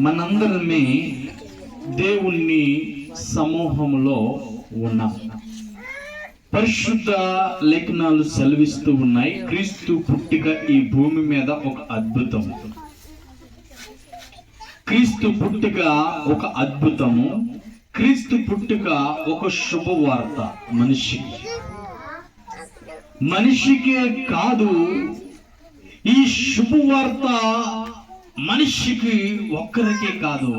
మనందరమే దేవుణ్ణి సమూహంలో ఉన్నాం. పరిశుద్ధ లేఖనాలు సెలవిస్తూ ఉన్నాయి. క్రీస్తు పుట్టిక ఈ భూమి మీద ఒక అద్భుతం క్రీస్తు పుట్టిక ఒక అద్భుతము. క్రీస్తు పుట్టిక ఒక శుభవార్త మనిషికి మనిషికే కాదు ఈ శుభవార్త మనిషికి ఒక్కరికే కాదు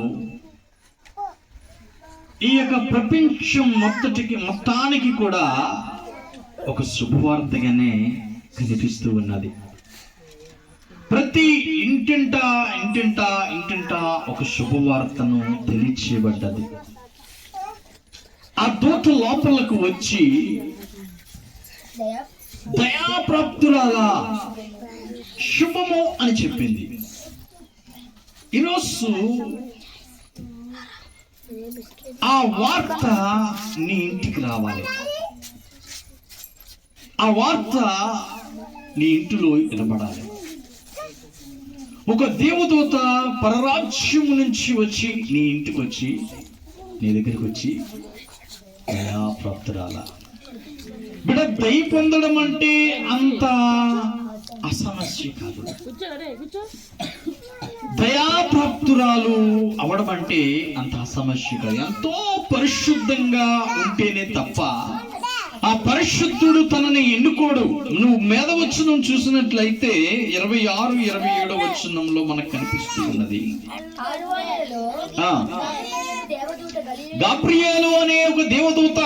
ఈ యొక్క ప్రపంచం మొత్తటికి మొత్తానికి కూడా ఒక శుభవార్తగానే కనిపిస్తూ ఉన్నది. ప్రతి ఇంటింట ఇంటింట ఇంటింట ఒక శుభవార్తను తెలియచేయబడ్డది. ఆ దూత లోపలకు వచ్చి దయాప్రాప్తురాలా శుభము అని చెప్పింది. ఈరోజు ఆ వార్త నీ ఇంటికి రావాలి. ఆ వార్త నీ ఇంటిలో వినబడాలి. ఒక దేవదూత పరరాజ్యం నుంచి వచ్చి నీ ఇంటికి వచ్చి నీ దగ్గరికి వచ్చి దయాప్రాప్తురాల బిడ దయ పొందడం అంటే అంత అసమస్య కాదు. దయాప్రాప్తురాలు అవడం అంటే అంత అసమస్య కాదు. ఎంతో పరిశుద్ధంగా ఉంటేనే తప్ప ఆ పరిశుద్ధుడు తనని ఎన్నుకోడు. నువ్వు మీద వచ్చినం చూసినట్లయితే ఇరవై ఆరు ఇరవై ఏడో వచ్చినంలో మనకు కనిపిస్తూ ఉన్నది ఆరు వందలలో ఆ, దేవదూత గలీలలోని గాబ్రియేలు అనే ఒక దేవదూత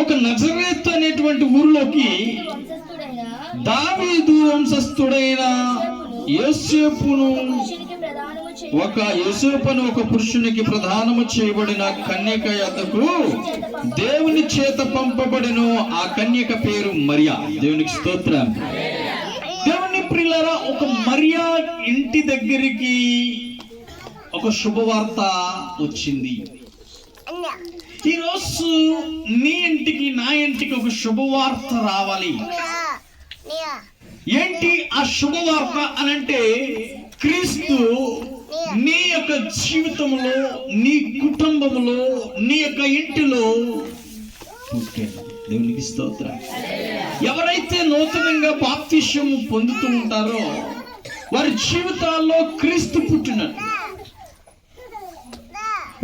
ఒక నజరేత్ అనేటువంటి ఊరిలోకి దావీదు వంశస్థుడైన యోసేపును ఒక యోసేపును ఒక పురుషునికి ప్రధానము చేయబడిన కన్యక యొద్దకు దేవుని చేత పంపబడిన ఆ కన్యక పేరు మరియా. దేవునికి స్తోత్రం. దేవుని ప్రియులరా ఒక మరియా ఇంటి దగ్గరికి ఒక శుభవార్త వచ్చింది. ఈరోజు నీ ఇంటికి నా ఇంటికి ఒక శుభవార్త రావాలి. ఏంటి ఆ శుభవార్త అని అంటే క్రీస్తు నీ యొక్క జీవితంలో నీ కుటుంబంలో నీ యొక్క ఇంటిలో పుట్టాడు దేవునికి స్తోత్ర. ఎవరైతే నూతనంగా బాప్తిష్యం పొందుతూ ఉంటారో వారి జీవితాల్లో క్రీస్తు పుట్టినట్టు.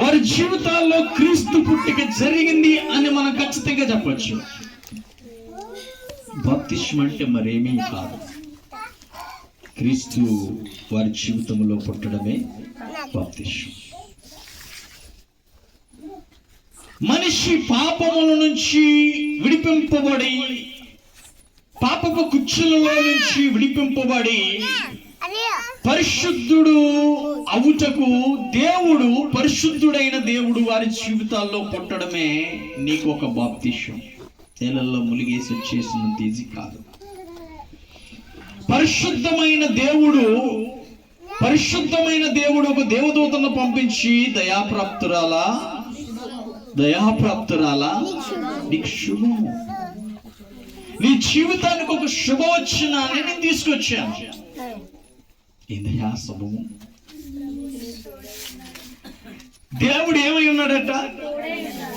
వారి జీవితాల్లో క్రీస్తు పుట్టిక జరిగింది అని మనం ఖచ్చితంగా చెప్పొచ్చు. బాప్తిష్యం అంటే మరేమీ కాదు. క్రీస్తు వారి జీవితంలో పుట్టడమే బాప్తిష్యం మనిషి పాపముల నుంచి విడిపింపబడి పాపపు కుచ్చులలో నుంచి విడిపింపబడి పరిశుద్ధుడు అవుటకు దేవుడు పరిశుద్ధుడైన దేవుడు వారి జీవితాల్లో పుట్టడమే నీకు ఒక బాప్తిష్యం తేలల్లో ములిగేసి వచ్చేసినంత ఈజీ కాదు. పరిశుద్ధమైన దేవుడు పరిశుద్ధమైన దేవుడు ఒక దేవదూతను పంపించి దయాప్రాప్తురాలా? దయాప్రాప్తురాలా? నీకు శుభము నీ జీవితానికి ఒక శుభవచనాన్ని నేను తీసుకొచ్చాను. ఇదయా శుభము దేవుడు ఏమై ఉన్నాడట?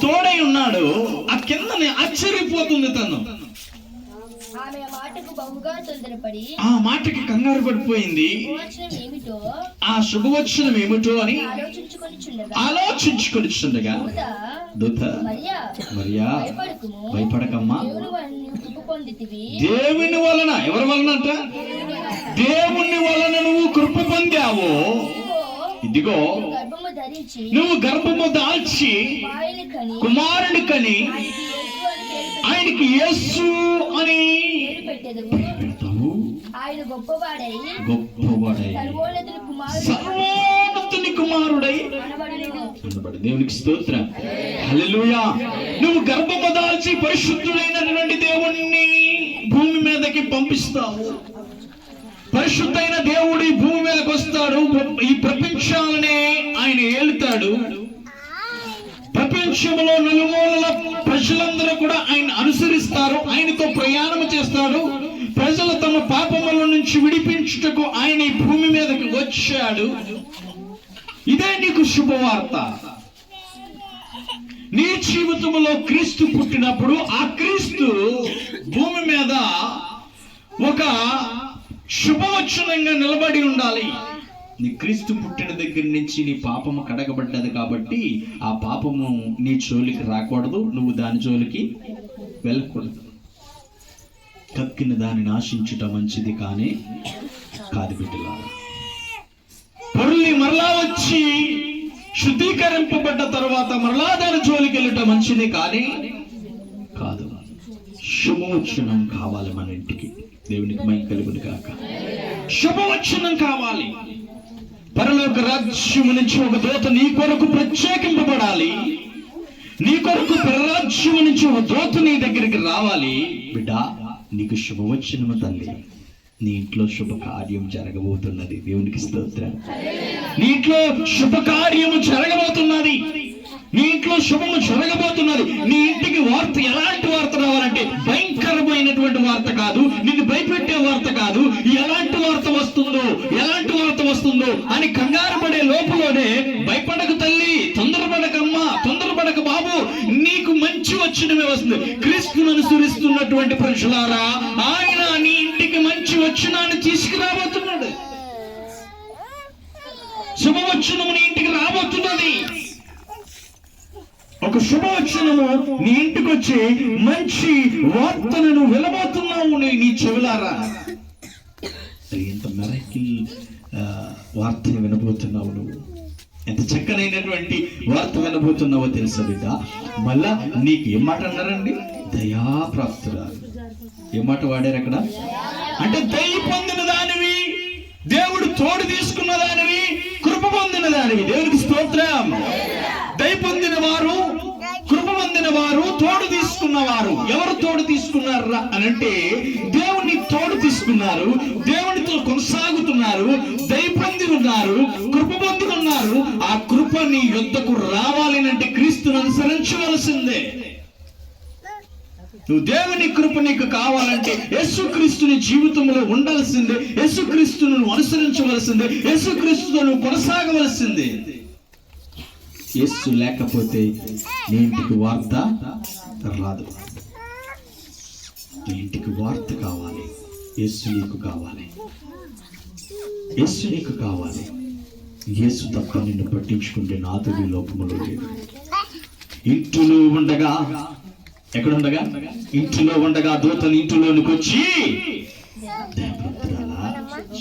తోడై ఉన్నాడు. ఆ కిందని ఆశ్చర్యపోతుంది తను. ఆ మాటకు కంగారు పడిపోయింది. ఆ శుభవచనం ఏమిటో అని ఆలోచించుకొని చుండగా ఆలోచించుకొనిచుండగా. దూత మరియా మరియా భయపడకుము. భయపడకమ్మా. దేవుని వలన ఎవరి వలన. అంట దేవుని వలన నువ్వు కృప పొందావు. ఇదిగో నువ్వు గర్భము దాల్చి కుమారుని కని ఆయనకి యేసు అని. ఆయన గొప్పవాడై గొప్పవాడై. సర్వోన్నతుని కుమారుడు. దేవునికి స్తోత్రం. హల్లెలూయా. నువ్వు గర్భము దాల్చి పరిశుద్ధుడైనటువంటి దేవుణ్ణి భూమి మీదకి పంపిస్తావు. పరిశుద్ధైన దేవుడు ఈ భూమి మీదకి వస్తాడు. ఈ ప్రపంచాలనే ఆయన ఏలుతాడు. ప్రపంచంలో నలుమూలల ప్రజలందరూ కూడా ఆయన అనుసరిస్తారు. ఆయనతో ప్రయాణం చేస్తారు ప్రజలు తమ పాపముల నుంచి విడిపించుటకు ఆయన ఈ భూమి మీదకి వచ్చాడు. ఇదే నీకు శుభవార్త. నీ జీవితంలో క్రీస్తు పుట్టినప్పుడు ఆ క్రీస్తు భూమి మీద ఒక శుభవచనంగా నిలబడి ఉండాలి. నీ క్రీస్తు పుట్టిన దగ్గర నుంచి నీ పాపము కడగబడ్డది కాబట్టి ఆ పాపము నీ జోలికి రాకూడదు నువ్వు దాని జోలికి వెళ్ళకూడదు. కక్కిన దానిని ఆశించుట మంచిది కానీ కాదు బిడ్డలారా. పొరుల్ని మరలా వచ్చి శుద్ధీకరింపబడ్డ తర్వాత మరలా దాని జోలికి వెళ్ళటం మంచిది కానీ కాదు. శుభవచనం కావాలి మన ఇంటికి. దేవునికి మై కలుగుని కాక శుభవచనం కావాలి. పరలోక రాజ్యము నుంచి ఒక దూత నీ కొరకు ప్రత్యేకింపబడాలి. నీ కొరకు పరరాజ్యము నుంచి ఒక దూత నీ దగ్గరికి రావాలి. బిడ్డ నీకు శుభవచనము తల్లి. నీ ఇంట్లో శుభకార్యం జరగబోతున్నది. దేవునికి స్తోత్రం. నీ ఇంట్లో శుభకార్యము జరగబోతున్నది. నీ ఇంట్లో శుభము జరగబోతున్నది. నీ ఇంటికి వార్త ఎలాంటి వార్త రావాలంటే భయంకరమైనటువంటి వార్త కాదు. నిన్ను భయపెట్టే వార్త కాదు. ఎలాంటి వార్త వస్తుందో ఎలాంటి వార్త వస్తుందో అని కంగారు పడే లోపులోనే భయపడకు తల్లి తొందరపడకమ్మా తొందరపడక బాబు. నీకు మంచి వచ్చినమే వస్తుంది. క్రీస్తును అనుసరిస్తున్నటువంటి పురుషులారా ఆయన నీ ఇంటికి మంచి వచ్చినాన్ని తీసుకురాబోతున్నాడు. శుభవచనము నీ ఇంటికి రాబోతున్నది. ఒక శుభవచనము నీ ఇంటికి వచ్చి మంచి వార్తలను వెలబోతున్నావు నీ చెవిలారా? చెవులారా ఎంత మెరకిల్ వార్త వినబోతున్నావు నువ్వు. ఎంత చక్కనైనటువంటి వార్త వినబోతున్నావో తెలుసా బిడ్డ? మళ్ళా నీకు ఏం మాట అన్నారండి? దయాప్రాప్తురాలు. ఏ మాట వాడారు అక్కడ? అంటే దయ పొందిన దానివి దేవుడు తోడు తీసుకున్న దానివి కృప పొందిన దానివి. దేవుడికి స్తోత్రం దయ పొందిన వారు కృప పొందిన వారు తోడు తీసుకున్న వారు ఎవరు తోడు తీసుకున్నారా అని అంటే దేవుని తోడు తీసుకున్నారు. దేవునితో కొనసాగుతున్నారు. దయ ఉన్నారు. కృప పొంది ఉన్నారు. ఆ కృప నీ యుద్ధకు రావాలి అంటే క్రీస్తును అనుసరించవలసిందే. నువ్వు దేవుని కృప నీకు కావాలంటే యేసుక్రీస్తుని జీవితంలో ఉండాల్సిందే. యేసుక్రీస్తును అనుసరించవలసిందే. యేసుక్రీస్తుతో నువ్వు కొనసాగవలసిందే. యేసు లేకపోతే నీ ఇంటికి వార్త రాదు. నీ ఇంటికి వార్త కావాలి. యేసు నీకు కావాలి. యేసు నీకు కావాలి. యేసు తప్ప నిన్ను పట్టించుకుంటే నాతుడి లోపములు లేదు. ఇంటిలో ఉండగా ఎక్కడ ఉండగా? ఇంటిలో ఉండగా దూతలు ఇంటిలోనికి వచ్చి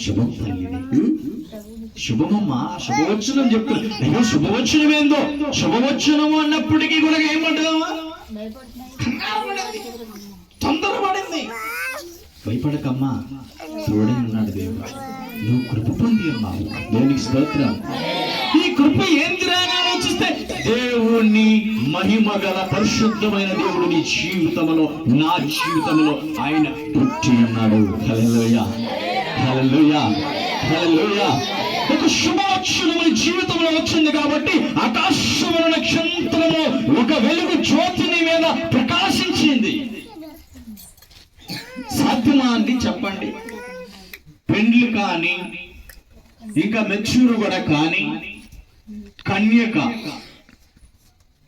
శుభం తల్లి శుభమమ్మా శుభవచనం చెప్తున్నా అయ్యో శుభవచనం ఏందో శుభవచనము అన్నప్పటికీ కూడా ఏమంటుందమ్మా తొందరపడింది. భయపడకమ్మా చూడని ఉన్నాడు దేవుడు. నువ్వు కృప పొంది ఉన్నావు దేవునికి స్తోత్రం. ఈ కృప ఏందిరా అని ఆలోచిస్తే దేవుని మహిమ గల పరిశుద్ధమైన దేవుడు నీ జీవితంలో నా జీవితంలో ఆయన పుట్టి ఉన్నాడు. హల్లెలూయా. హల్లెలూయా. హల్లెలూయా. ఒక శుభవచనం జీవితంలో వచ్చింది కాబట్టి ఆకాశముల నక్షత్రము ఒక వెలుగు జ్యోతిని మీద ప్రకాశించింది. సాధ్యమా అండి చెప్పండి? పెండ్లు కానీ ఇంకా మెచ్యూర్ కూడా కానీ కన్యక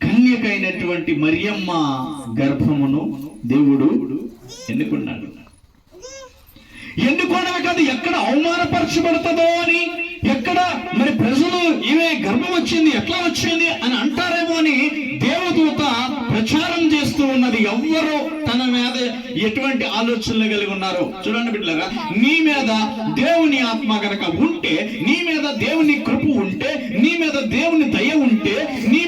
కన్యక అయినటువంటి మరియమ్మ గర్భమును దేవుడు ఎన్నుకున్నాడు. ఎన్నుకోవడమే కాదు ఎక్కడ అవమానపరచబడుతుందో అని ఎక్కడ మరి ప్రజలు ఈమె గర్భం వచ్చింది ఎట్లా వచ్చింది అని అంటారేమో అని దేవదూత ప్రచారం చేస్తూ ఉన్నది. ఎవ్వరు తన మీద ఎటువంటి ఆలోచనలు కలిగి ఉన్నారు? చూడండి బిడ్డలారా నీ మీద దేవుని ఆత్మ గనక ఉంటే నీ మీద దేవుని కృప ఉంటే నీ మీద దేవుని దయ ఉంటే నీ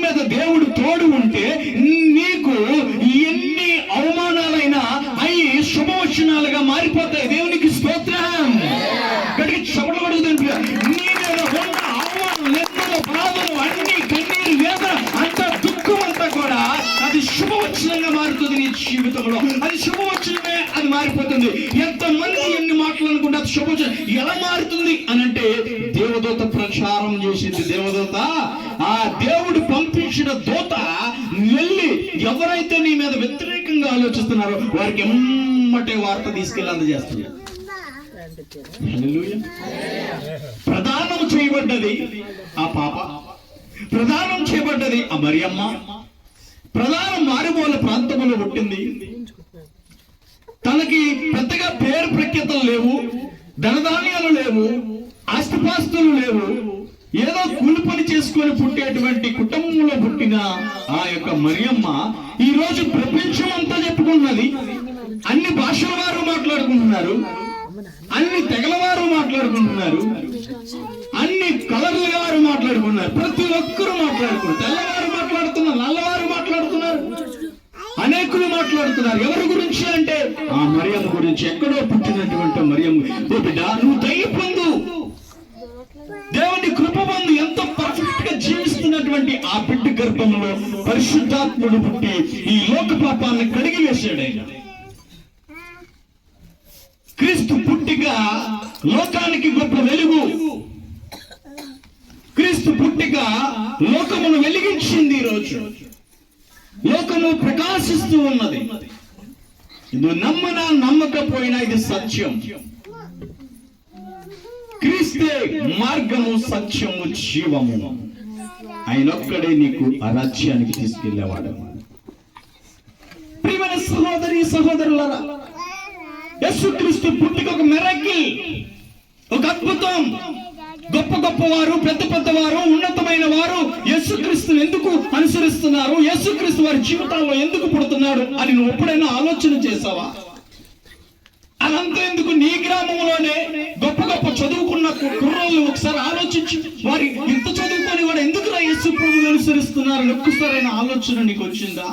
మారిపోతుంది ఎంతమంది ఎన్ని మాటలు అనుకుంటే శుభ ఎలా మారుతుంది అని అంటే దేవదూత ప్రచారం చేసింది. దేవదూత ఆ దేవుడు పంపించిన దూత వెళ్ళి ఎవరైతే నీ మీద వ్యతిరేకంగా ఆలోచిస్తున్నారో వారికి ఎమ్మటే వార్త తీసుకెళ్ళి అందజేస్తుంది ప్రధానం చేయబడ్డది ఆ పాప. ప్రధానం చేయబడ్డది ఆ మరియమ్మ. ప్రధానం మారుమూల ప్రాంతంలో పుట్టింది. తనకి పెద్దగా పేరు ప్రఖ్యాతలు లేవు ధనధాన్యాలు లేవు ఆస్తిపాస్తులు లేవు. ఏదో కూలి పని చేసుకొని పుట్టేటువంటి కుటుంబంలో పుట్టిన ఆ యొక్క మరియమ్మ ఈ రోజు ప్రపంచం అంతా చెప్పుకున్నది అన్ని భాషల వారు మాట్లాడుకుంటున్నారు. అన్ని తెగల వారు మాట్లాడుకుంటున్నారు. అన్ని కలర్ల వారు మాట్లాడుకున్నారు ప్రతి ఒక్కరూ మాట్లాడుకున్నారు తెల్లవారు మాట్లాడుతున్నారు నల్లవారు మాట్లాడు మాట్లాడుతున్నారు ఎవరి గురించి అంటే ఆ మరియమ్మ గురించి. ఎక్కడో పుట్టినటువంటి మరియమ్మ. ఓ బిడ్డ నువ్వు దయ పొందు. దేవుని కృప పొందు. ఎంతో పర్ఫెక్ట్గా జీవిస్తున్నటువంటి ఆ బిడ్డ గర్భంలో పరిశుద్ధాత్ముడు పుట్టి ఈ లోక పాపాన్ని కడిగి వేశాడు ఆయన. క్రీస్తు పుట్టిగా లోకానికి గొప్ప వెలుగు. క్రీస్తు పుట్టిక లోకమును వెలిగించింది ఈ రోజు లోకము ప్రకాశిస్తూ ఉన్నది. ఇది నమ్మనా నమ్మకపోయినా ఇది సత్యం. క్రీస్తే మార్గము సత్యము జీవము. ఆయనొక్కడే నీకు అరాజ్యానికి తీసుకెళ్ళేవాడు ప్రియమైన సహోదరి సహోదరులరా యేసుక్రీస్తు పుట్టిక ఒక మెరకిల్ ఒక అద్భుతం. గొప్ప గొప్ప వారు పెద్ద పెద్ద వారు ఉన్నతమైన వారు యేసుక్రీస్తుని ఎందుకు అనుసరిస్తున్నారు? యేసుక్రీస్తు వారి జీవితాల్లో ఎందుకు పుడుతున్నాడు అని నువ్వు ఎప్పుడైనా ఆలోచన చేసావా? అదంతా ఎందుకు నీ గ్రామంలోనే గొప్ప గొప్ప చదువుకున్న కుర్రోళ్ళు ఒకసారి ఆలోచించి వారి ఇంత చదువుకొని వాడు ఎందుకు యేసు ప్రభువుని అనుసరిస్తున్నారు? ఒక్కసారైన ఆలోచన నీకు వచ్చిందా?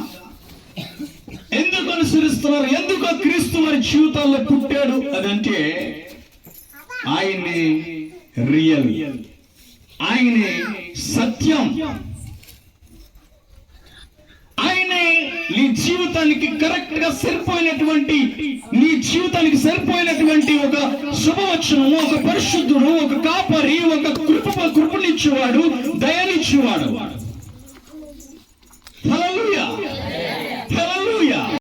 ఎందుకు అనుసరిస్తున్నారు? ఎందుకు క్రీస్తు వారి జీవితాల్లో పుట్టాడు? అదంటే ఆయన్ని రియల్ ఆయనే సత్యం. ఆయనే నీ జీవితానికి కరెక్ట్గా సరిపోయినటువంటి నీ జీవితానికి సరిపోయినటువంటి ఒక శుభవచనము ఒక పరిశుద్ధుడు ఒక కాపరి ఒక కృప కృపనిచ్చేవాడు దయనిచ్చేవాడు.